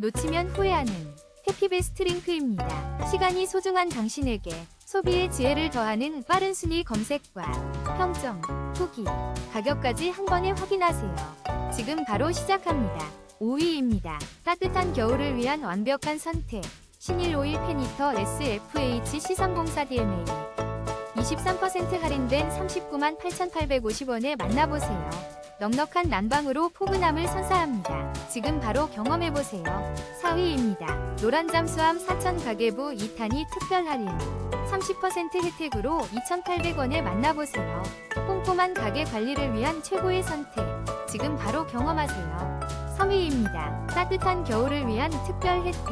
놓치면 후회하는 해피베스트 링크입니다. 시간이 소중한 당신에게 소비의 지혜를 더하는 빠른 순위 검색과 평점, 후기, 가격까지 한 번에 확인하세요. 지금 바로 시작합니다. 5위입니다. 따뜻한 겨울을 위한 완벽한 선택. 신일 오일 페니터 SFH C304DMA 23% 할인된 39만 8,850원에 만나보세요. 넉넉한 난방으로 포근함을 선사합니다. 지금 바로 경험해보세요. 4위입니다. 노란 잠수함 4천 가계부 2탄이 특별 할인 30% 혜택으로 2,800원에 만나보세요. 꼼꼼한 가게 관리를 위한 최고의 선택. 지금 바로 경험하세요. 3위입니다. 따뜻한 겨울을 위한 특별 혜택.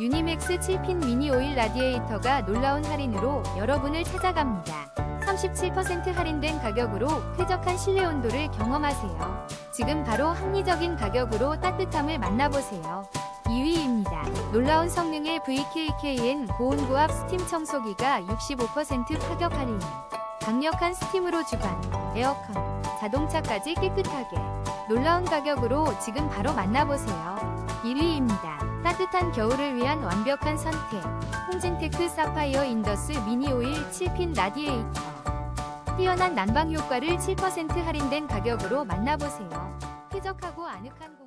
유니맥스 7핀 미니 오일 라디에이터가 놀라운 할인으로 여러분을 찾아갑니다. 37% 할인된 가격으로 쾌적한 실내 온도를 경험하세요. 지금 바로 합리적인 가격으로 따뜻함을 만나보세요. 2위입니다. 놀라운 성능의 VKKN 고온고압 스팀 청소기가 65% 파격 할인. 강력한 스팀으로 주방, 에어컨, 자동차까지 깨끗하게. 놀라운 가격으로 지금 바로 만나보세요. 1위입니다. 따뜻한 겨울을 위한 완벽한 선택. 홍진테크 사파이어 인더스 미니 오일 7핀 라디에이터. 뛰어난 난방 효과를 7% 할인된 가격으로 만나보세요. 쾌적하고 아늑한 곳.